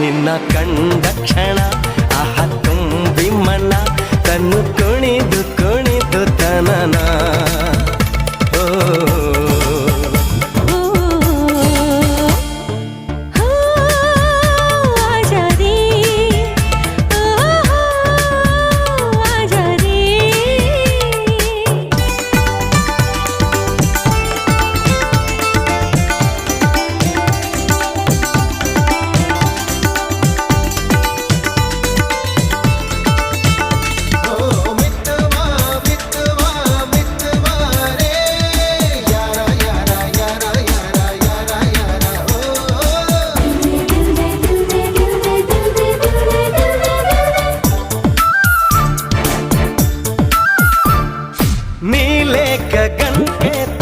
ನಿನ್ನ ಕಂಡ ಕ್ಷಣ ಆಹ ತುಂಬಿ ಮನ ತನ್ನು ಕುಣಿದು ಕುಣಿದು ತನನ. లేక గంటే